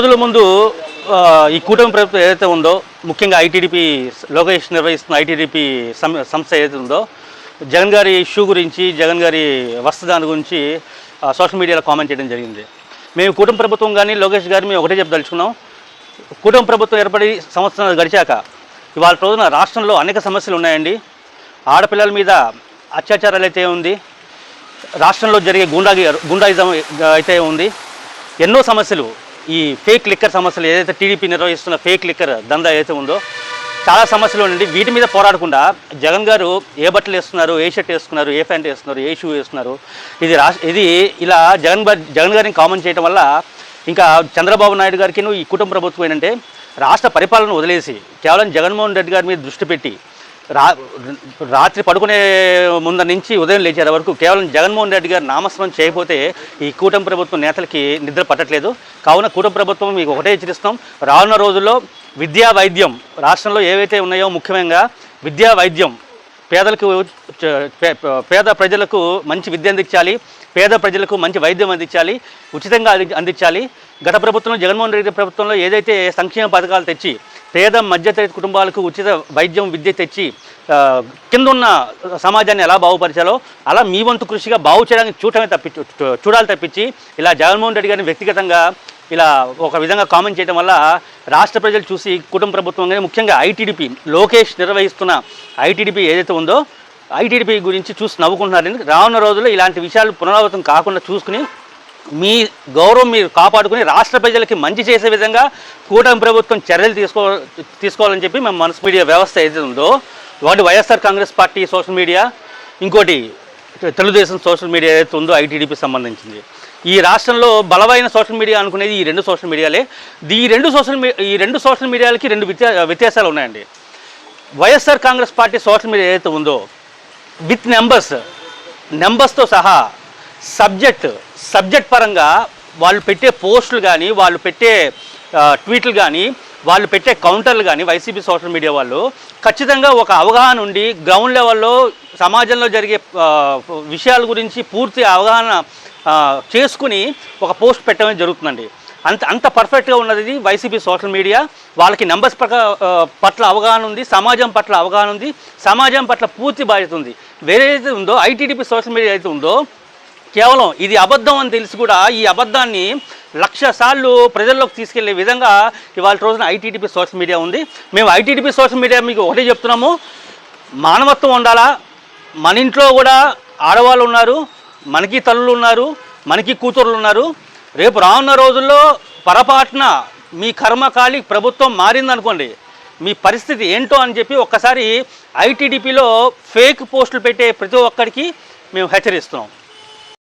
రోజుల ముందు ఈ కూటమి ప్రభుత్వం ఏదైతే ఉందో ముఖ్యంగా ఐటీడీపీ లోకేష్ నిర్వహిస్తున్న ఐటీడీపీ సంస్థ ఏదైతే ఉందో జగన్ గారి ఇష్యూ గురించి జగన్ గారి వస్తుదాని గురించి సోషల్ మీడియాలో కామెంట్ చేయడం జరిగింది. మేము కూటమి ప్రభుత్వం కానీ లోకేష్ గారు మేము ఒకటే చెప్పదలుచుకున్నాం. కూటమి ప్రభుత్వం ఏర్పడి సంవత్సరాలు గడిచాక ఇవాళ రోజున రాష్ట్రంలో అనేక సమస్యలు ఉన్నాయండి. ఆడపిల్లల మీద అత్యాచారాలు అయితే ఉంది. రాష్ట్రంలో జరిగే గుండా గుండాయిజం అయితే ఉంది. ఎన్నో సమస్యలు ఈ ఫేక్ లిక్కర్ సమస్యలు ఏదైతే టీడీపీ నిర్వహిస్తున్న ఫేక్ లిక్కర్ దందా ఏదైతే ఉందో చాలా సమస్యలు ఉండండి. వీటి మీద పోరాడకుండా జగన్ గారు ఏ బట్టలు వేస్తున్నారు ఏ షర్ట్ వేసుకున్నారు ఏ ప్యాంట్ వేస్తున్నారు ఏ షూ వేస్తున్నారు ఇది రాష్ట్ర ఇది ఇలా జగన్ జగన్ గారిని కామన్ చేయడం వల్ల ఇంకా చంద్రబాబు నాయుడు గారికి ఈ కుటుంబ ప్రభుత్వం ఏంటంటే రాష్ట్ర పరిపాలన వదిలేసి కేవలం జగన్మోహన్ రెడ్డి గారి మీద దృష్టి పెట్టి రా రాత్రి పడుకునే ముందర నుంచి ఉదయం లేచారు వరకు కేవలం జగన్మోహన్ రెడ్డి గారు నామస్మరణ చేయకపోతే ఈ కూటమి ప్రభుత్వం నేతలకి నిద్ర పట్టట్లేదు. కావున కూటమి ప్రభుత్వం మీకు ఒకటే హెచ్చరిస్తాం. రానున్న రోజుల్లో విద్యా వైద్యం రాష్ట్రంలో ఏవైతే ఉన్నాయో ముఖ్యంగా విద్యా వైద్యం పేదలకు పేద ప్రజలకు మంచి విద్య అందించాలి పేద ప్రజలకు మంచి వైద్యం అందించాలి ఉచితంగా అందించాలి. గత ప్రభుత్వంలో జగన్మోహన్ రెడ్డి ప్రభుత్వంలో ఏదైతే సంక్షేమ పథకాలు తెచ్చి పేద మధ్యతరగతి కుటుంబాలకు ఉచిత వైద్యం విద్య తెచ్చి ఆ, కింద ఉన్న సమాజాన్ని ఎలా బాగుపరిచాలో అలా మీ వంతు కృషిగా బాగు చేయడానికి చూడటమే తప్పి చూ- చూడాలి తప్పించి ఇలా జగన్మోహన్ రెడ్డి గారిని వ్యక్తిగతంగా ఇలా ఒక విధంగా కామెంట్ చేయడం వల్ల రాష్ట్ర ప్రజలు చూసి కుటుంబ ప్రభుత్వం కానీ ముఖ్యంగా ఐటీడీపీ లోకేష్ నిర్వహిస్తున్న ఐటీడీపీ ఏదైతే ఉందో ఐటీడీపీ గురించి చూసి నవ్వుకుంటున్నారని రానున్న రోజుల్లో ఇలాంటి విషయాలు పునరావృతం కాకుండా చూసుకుని మీ గౌరవం మీరు కాపాడుకుని రాష్ట్ర ప్రజలకి మంచి చేసే విధంగా కూటమి ప్రభుత్వం చర్యలు తీసుకో తీసుకోవాలని చెప్పి మేము మనసు మీడియా వ్యవస్థ ఏదైతే ఉందో ఒకటి YSR Congress party social media ఇంకోటి తెలుగుదేశం సోషల్ మీడియా ఏదైతే ఉందో ఐటీడీపీ సంబంధించింది. ఈ రాష్ట్రంలో బలమైన సోషల్ మీడియా అనుకునేది ఈ రెండు సోషల్ మీడియాలే. ఈ రెండు సోషల్ ఈ రెండు సోషల్ మీడియాలకి రెండు వ్యత్యా వ్యత్యాసాలు ఉన్నాయండి. YSR Congress party social media ఏదైతే ఉందో విత్ నెంబర్స్ నెంబర్స్తో సహా సబ్జెక్ట్ సబ్జెక్ట్ పరంగా వాళ్ళు పెట్టే పోస్టులు కానీ వాళ్ళు పెట్టే ట్వీట్లు కానీ వాళ్ళు పెట్టే కౌంటర్లు కానీ వైసీపీ సోషల్ మీడియా వాళ్ళు ఖచ్చితంగా ఒక అవగాహన ఉండి గ్రౌండ్ లెవెల్లో సమాజంలో జరిగే విషయాల గురించి పూర్తి అవగాహన చేసుకుని ఒక పోస్ట్ పెట్టడం జరుగుతుందండి. అంత అంత పర్ఫెక్ట్గా ఉన్నది వైసీపీ సోషల్ మీడియా. వాళ్ళకి నెంబర్స్ ప్రక పట్ల అవగాహన ఉంది సమాజం పట్ల అవగాహన ఉంది సమాజం పట్ల పూర్తి బాధ్యత ఉంది. వేరే ఉందో ఐటీడీపీ సోషల్ మీడియా అయితే ఉందో కేవలం ఇది అబద్ధం అని తెలిసి కూడా ఈ అబద్ధాన్ని లక్ష సార్లు ప్రజల్లోకి తీసుకెళ్ళే విధంగా ఇవాళ రోజున ఐటీడీపీ సోషల్ మీడియా ఉంది. మేము ఐటీడీపీ సోషల్ మీడియా మీకు ఒకటే చెప్తున్నాము. మానవత్వం ఉండాలా? మన ఇంట్లో కూడా ఆడవాళ్ళు ఉన్నారు మనకి తల్లులు ఉన్నారు మనకి కూతుర్లు ఉన్నారు. రేపు రానున్న రోజుల్లో పొరపాటున మీ కర్మకాలి ప్రభుత్వం మారిందనుకోండి మీ పరిస్థితి ఏంటో అని చెప్పి ఒక్కసారి ఐటీడీపీలో ఫేక్ పోస్టులు పెట్టే ప్రతి ఒక్కరికి మేము హెచ్చరిస్తున్నాం.